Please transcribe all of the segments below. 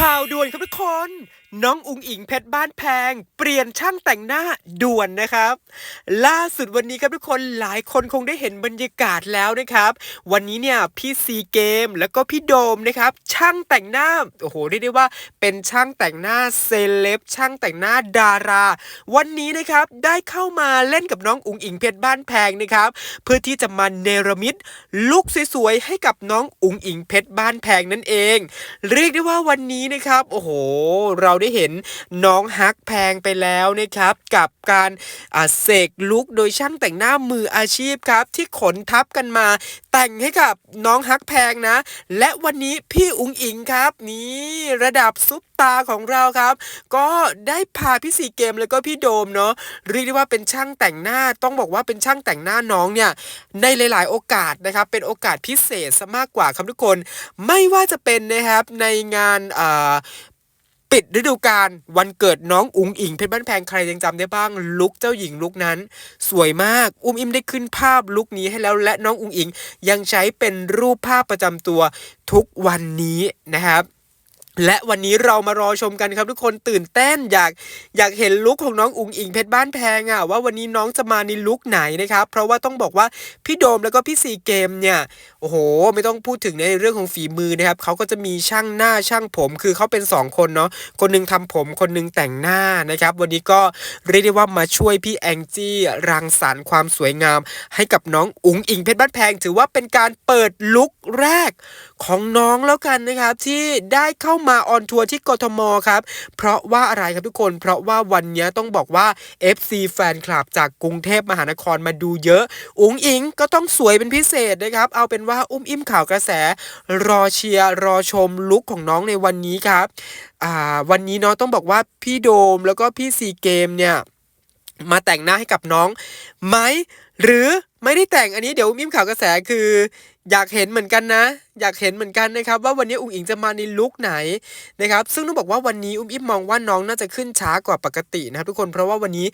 ข่าวด่วนครับทุกคน น้องอุงอิงเพชรบ้านแพง เปลี่ยนช่างแต่งหน้าด่วนนะครับ ล่าสุดวันนี้ครับทุกคนหลายคนคงได้เห็นบรรยากาศแล้วนะครับ วันนี้เนี่ยพี่ซีเกมแล้วก็พี่โดมนะครับช่างแต่งหน้าโอ้โหเรียกได้ว่าเป็นช่างแต่งหน้าเซเลบช่างแต่งหน้าดารา วันนี้นะครับได้เข้ามาเล่นกับน้องอุงอิงเพชรบ้านแพงนะครับ เพื่อที่จะมาเนรมิตลุคสวยๆให้กับน้องอุงอิงเพชรบ้านแพงนั่นเอง เรียกได้ว่าวันนี้นะครับ โอ้โห เราได้เห็นน้องฮักแพงไปแล้วนะครับ กับการเสกลุคโดยช่างแต่งหน้ามืออาชีพครับ ที่ขนทับกันมา แต่งให้กับน้องฮักแพงนะ และวันนี้พี่อุ๋งอิงครับ นี่ระดับซุปตาของเราครับ ก็ได้พาพี่สีเกมแล้วก็พี่โดมเนาะเรียกได้ว่าเป็นช่างแต่งหน้าต้องบอกว่าเป็นช่างแต่งหน้าน้องเนี่ยในหลาย ๆ โอกาสนะครับเป็นโอกาสพิเศษซะมากกว่าครับทุกคน ไม่ว่าจะเป็นนะครับในงานอ่า ปิดฤดูกาลวันเกิดน้องอุ๋งอิงเพชรบ้านแพงใครยังจำได้บ้าง ลุกเจ้าหญิงลุกนั้น สวยมากอุ้มอิมได้ขึ้นภาพลุกนี้ให้แล้วและน้องอุ๋งอิงยังใช้เป็นรูปภาพประจำตัวทุกวันนี้นะครับ และวันนี้เรามารอชมกันครับทุกคนตื่นเต้นอยากอยากเห็นลุคของน้องอุ๋งอิงเพชรบ้านแพงอะว่าวันนี้น้องจะมาในลุคไหนนะครับ เพราะว่าต้องบอกว่าพี่โดมแล้วก็พี่ซีเกมเนี่ยโอ้โห ไม่ต้องพูดถึงในเรื่องของฝีมือนะครับเขาก็จะมีช่างหน้าช่างผม คือเขาเป็น 2 คนเนาะคนหนึงทำผมคนหนึงแต่งหน้านะครับ วันนี้ก็เรียกได้ว่ามาช่วยพี่แองจี้รังสรรค์ความสวยงาม ให้กับน้องอุ๋งอิงเพชรบ้านแพง ถือว่าเป็นการเปิดลุคแรกของน้องแล้วกันนะครับที่ได้เข้ามาออนทัวร์ที่กทมครับเพราะว่าอะไรครับทุกคน เพราะว่าวันนี้ต้องบอกว่า FC แฟนคลับจากกรุงเทพมหานครมาดูเยอะอุ๋งอิงก็ต้องสวยเป็นพิเศษนะครับ เอาเป็นว่าอุ้มอิ่มข่าวกระแส รอเชียร์รอชมลุคของน้องในวันนี้ครับวันนี้เนาะต้องบอกว่าพี่โดมแล้วก็พี่ซีเกมเนี่ย มาแต่งหน้าให้กับน้องไหมหรือไม่ได้แต่งอันนี้เดี๋ยวมิมข่าวกระแสคือ อยากเห็นเหมือนกันนะ อยากเห็นเหมือนกันนะครับ ว่าวันนี้อุ๋งอิงจะมาในลุคไหนนะครับ ซึ่งต้องบอกว่าวันนี้อุ้มอิ่มมองว่าน้องน่าจะขึ้นช้ากว่าปกตินะครับ ทุกคนเพราะว่าวันนี้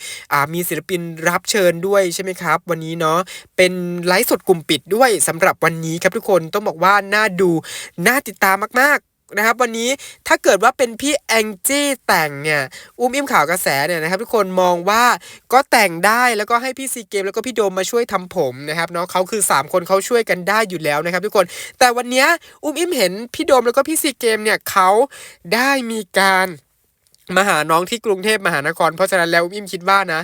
มีศิลปินรับเชิญด้วยใช่ไหมครับ วันนี้เนาะเป็นไลฟ์สดกลุ่มปิดด้วยสำหรับวันนี้ครับทุกคนต้องบอกว่าน่าดูน่าติดตามมากๆ นะครับ วันนี้ถ้าเกิดว่าเป็นพี่แองจี้แต่งเนี่ยอุ้มอิ่มข่าวกระแสเนี่ยนะครับ ทุกคนมองว่าก็แต่งได้แล้วก็ให้พี่ซีเกมแล้วก็พี่โดมมาช่วยทำผมนะครับเนาะเขาคือ 3 คนเขาช่วยกันได้อยู่แล้วนะครับ ทุกคนแต่วันนี้อุ้มอิ่มเห็นพี่โดมแล้วก็พี่ซีเกมเนี่ยเขาได้มีการมาหาน้องที่กรุงเทพมหานคร เพราะฉะนั้นแล้วอุ้มอิ่มคิดว่านะ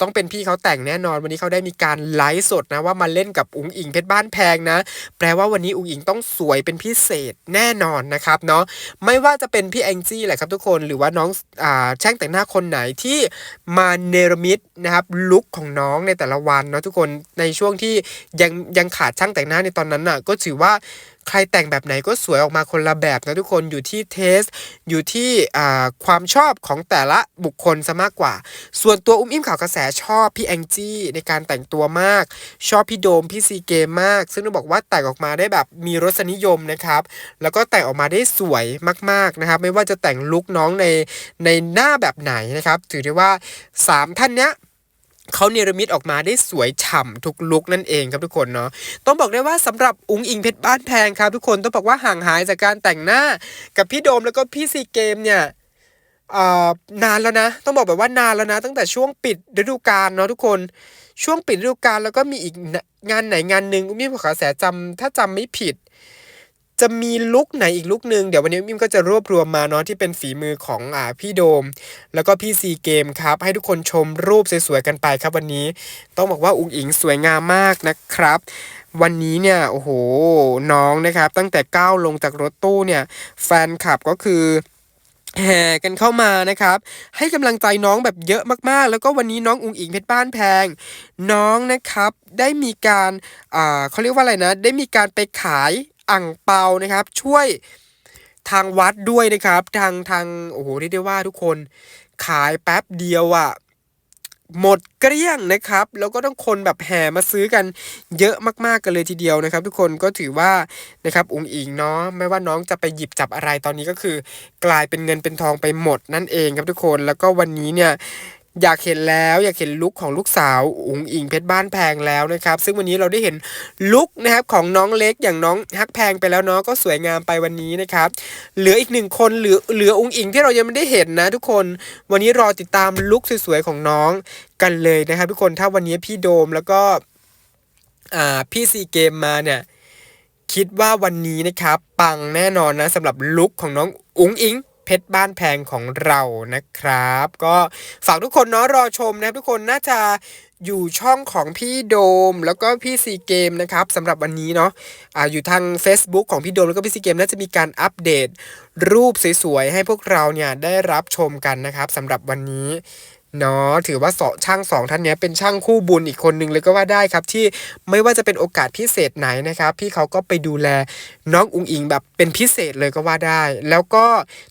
ต้องเป็นพี่เขาแต่งแน่นอน วันนี้เขาได้มีการไลฟ์สดนะว่ามาเล่นกับอุ๋งอิงเพชรบ้านแพงนะ แปลว่าวันนี้อุ๋งอิงต้องสวยเป็นพิเศษแน่นอนนะครับเนาะไม่ว่าจะเป็นพี่แองจี้แหละครับทุกคนหรือว่าน้องอ่าช่างแต่งหน้าคนไหนที่มาเนรมิตนะครับลุคของน้องในแต่ละวันเนาะทุกคนในช่วงที่ยังยังขาดช่างแต่งหน้าในตอนนั้นน่ะก็ถือว่า ใครแต่งแบบไหนก็สวยออกมาคนละแบบนะทุกคนอยู่ที่เทส อยู่ที่ความชอบของแต่ละบุคคลซะมากกว่า ส่วนตัวอุ้มอิ่มข่าวกระแสชอบพี่แองจี้ในการแต่งตัวมาก ชอบพี่โดมพี่ซีเกมมาก ซึ่งต้องบอกว่าแต่งออกมาได้แบบมีรสนิยมนะครับ แล้วก็แต่งออกมาได้สวยมากๆนะครับ ไม่ว่าจะแต่งลุคน้องในในหน้าแบบไหนนะครับ ถือได้ว่า 3 ท่านเนี้ย เขาเนรมิตออกมาได้สวยฉ่ำทุกลุกนั่นเองครับทุกคนเนาะต้องบอกได้ว่าสำหรับอุ๋งอิงเพชรบ้านแพงครับทุกคนต้องบอกว่าห่างหายจากการแต่งหน้า กับพี่โดมแล้วก็พี่ซีเกมเนี่ยนานแล้วนะ ต้องบอกแบบว่านานแล้วนะ ตั้งแต่ช่วงปิดฤดูกาลเนาะทุกคนช่วงปิดฤดูกาลแล้วก็มีอีกงานไหนงานหนึ่งอุ้มมิ่มขอแสจำถ้าจำไม่ผิด จะมีลุกไหนอีกลุกหนึ่งเดี๋ยววันนี้อุ้มมิ่มก็จะรวบรวมมาเนาะที่เป็นฝีมือของอ่าพี่โดม แล้วก็พี่ซีเกมครับ ให้ทุกคนชมรูปสวยๆกันไปครับวันนี้ ต้องบอกว่าอุ๋งอิงสวยงามมากนะครับ วันนี้เนี่ยโอ้โหน้องนะครับ ตั้งแต่ก้าวลงจากรถตู้เนี่ย แฟนคลับก็คือแห่กันเข้ามานะครับ ให้กำลังใจน้องแบบเยอะมากๆ แล้วก็วันนี้น้องอุ๋งอิงเพชรบ้านแพง น้องนะครับได้มีการอ่าเขาเรียกว่าอะไรนะ ได้มีการไปขาย อ่างเปานะครับ ช่วยทางวัดด้วยนะครับ ทางทางโอ้โหเรียกได้ว่าทุกคนขายแป๊บเดียวอะ่ะหมดเกลี้ยงนะครับ แล้วก็ต้องคนแบบแห่มาซื้อกันเยอะมากๆกันเลยทีเดียวนะครับ ทุกคนก็ถือว่านะครับอุ๋งอิงเนาะไม่ว่าน้องจะไปหยิบจับอะไรตอนนี้ก็คือ กลายเป็นเงินเป็นทองไปหมดนั่นเองครับทุกคนแล้วก็วันนี้เนี่ย อยากเห็นแล้วอยากเห็นลุคของลูกสาวอุ๋งอิงเพชรบ้านแพงแล้วนะครับ ซึ่งวันนี้เราได้เห็นลุคนะครับของน้องเล็กอย่างน้องฮักแพงไปแล้วเนาะก็สวยงามไปวันนี้นะครับเหลืออีกหนึ่งคนเหลือเหลืออุ๋งอิงที่เรายังไม่ได้เห็นนะทุกคน วันนี้รอติดตามลุคสวยๆของน้องกันเลยนะครับทุกคนถ้าวันนี้พี่โดมแล้วก็พี่ซีเกมมาเนี่ยคิดว่าวันนี้นะครับ ปังแน่นอนนะสำหรับลุคของน้องอุ๋งอิง เพชรบ้านแพงของเรานะครับ ก็ฝากทุกคนเนาะรอชมนะครับทุกคนน่าจะอยู่ช่องของพี่โดมแล้วก็พี่ซีเกมนะครับสำหรับวันนี้เนาะอ่าอยู่ทาง Facebook ของพี่โดมแล้วก็พี่ซีเกมน่าจะมีการอัปเดต รูปสวยๆให้พวกเราเนี่ยได้รับชมกันนะครับสำหรับวันนี้ เนาะถือว่าสองช่างสองท่านนี้เป็นช่างคู่บุญอีกคนหนึ่งเลยก็ว่าได้ครับ ที่ไม่ว่าจะเป็นโอกาสพิเศษไหนนะครับ พี่เขาก็ไปดูแลน้องอุงอิงแบบเป็นพิเศษเลยก็ว่าได้ แล้วก็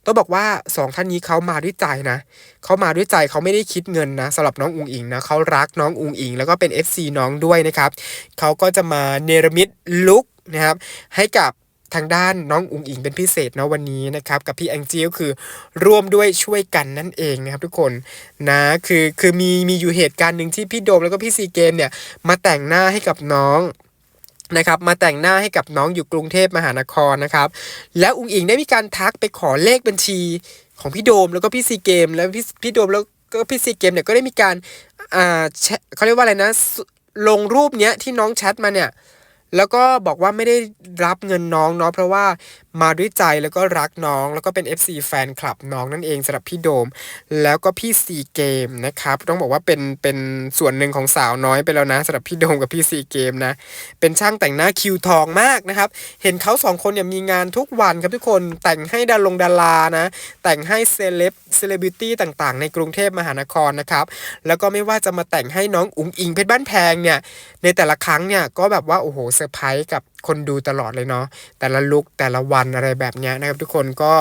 ต้องบอกว่าสองท่านนี้เขามาด้วยใจนะเขามาด้วยใจเขาไม่ได้คิดเงินนะสำหรับน้องอุงอิงนะเขารักน้องอุงอิง แล้วก็เป็น FC น้องด้วยนะครับเขาก็จะมาเนรมิตลุกนะครับให้กับ ทางด้านน้องอุงอิงเป็นพิเศษเนาะวันนี้นะครับ กับพี่แองจี้ก็คือร่วมด้วยช่วยกันนั่นเองนะครับทุกคนนะคือคือมีมีอยู่เหตุการณ์หนึ่งที่พี่โดมแล้วก็พี่ซีเกมเนี่ยมาแต่งหน้าให้กับน้องนะครับมาแต่งหน้าให้กับน้องอยู่กรุงเทพมหานครนะครับ แล้วอุงอิงได้มีการทักไปขอเลขบัญชีของพี่โดมแล้วก็พี่ซีเกม แล้วพี่พี่โดมแล้วก็พี่ซีเกมเนี่ยก็ได้มีการอ่าเขาเรียกว่าอะไรนะลงรูปเนี้ยที่น้องแชทมาเนี่ย แล้วก็บอกว่าไม่ได้รับเงินน้องเนาะเพราะว่า มาด้วยใจแล้วก็รักน้อง แล้วก็เป็น FC แฟนคลับน้องนั่นเองสำหรับพี่โดม แล้วก็พี่ซีเกมนะครับ ต้องบอกว่าเป็นเป็นส่วนหนึ่งของสาวน้อยไปแล้วนะสำหรับพี่โดมกับพี่ซีเกมนะ เป็นช่างแต่งหน้าคิวทองมากนะครับ เห็นเขาสองคนเนี่ยมีงานทุกวันครับทุกคนแต่งให้ดารงดารานะ แต่งให้เซเลบเซเลบริตี้ต่างๆ ในกรุงเทพมหานครนะครับ แล้วก็ไม่ว่าจะมาแต่งให้น้องอุ๋งอิงเพชรบ้านแพงเนี่ยในแต่ละครั้งเนี่ยก็แบบว่าโอ้โหเซอร์ไพรส์กับ คนดูตลอดเลยเนาะแต่ละลุกแต่ละวันอะไรแบบนี้นะครับ ทุกคนก็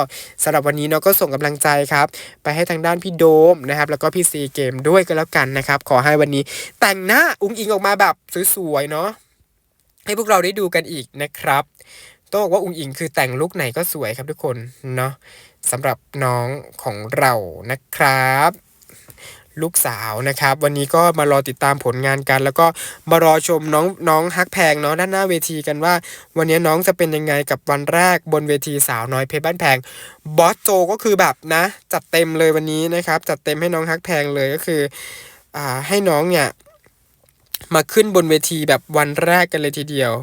สำหรับวันนี้เนาะก็ส่งกำลังใจครับ ไปให้ทางด้านพี่โดมนะครับ แล้วก็พี่ซีเกมด้วยก็แล้วกันนะครับ ขอให้วันนี้แต่งหน้าอุ้งอิงออกมาแบบสวยๆเนาะให้พวกเราได้ดูกันอีกนะครับต้องบอกว่าอุ้งอิงคือแต่งลุกไหนก็สวยครับทุกคนเนาะสำหรับน้องของเรานะครับ ลูกสาวนะครับ วันนี้ก็มารอติดตามผลงานกัน แล้วก็มารอชมน้องน้องฮักแพงเนาะด้านหน้าเวทีกันว่า วันนี้น้องจะเป็นยังไงกับวันแรกบนเวทีสาวน้อยเพชรบ้านแพงบอสโจก็คือแบบนะ จัดเต็มเลยวันนี้นะครับ จัดเต็มให้น้องฮักแพงเลยก็คืออ่าให้น้องเนี่ยมาขึ้นบนเวทีแบบวันแรกกันเลยทีเดียว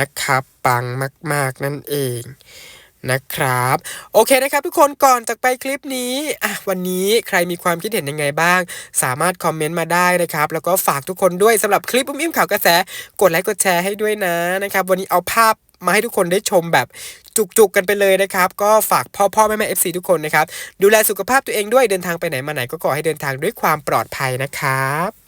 นะครับ ปังมาก ๆ นั่นเอง นะครับ โอเคนะครับทุกคนก่อนจากไปคลิปนี้อะวันนี้ใครมีความคิดเห็นยังไงบ้าง สามารถคอมเมนต์มาได้นะครับ แล้วก็ฝากทุกคนด้วยสำหรับคลิปอุ้มอิ่มข่าวกระแส กดไลค์กดแชร์ให้ด้วยนะนะครับ วันนี้เอาภาพมาให้ทุกคนได้ชมแบบจุกๆกันไปเลยนะครับ ก็ฝากพ่อพ่อแม่แม่เอฟซีทุกคนนะครับ ดูแลสุขภาพตัวเองด้วยเดินทางไปไหนมาไหนก็ขอให้เดินทางด้วยความปลอดภัยนะครับ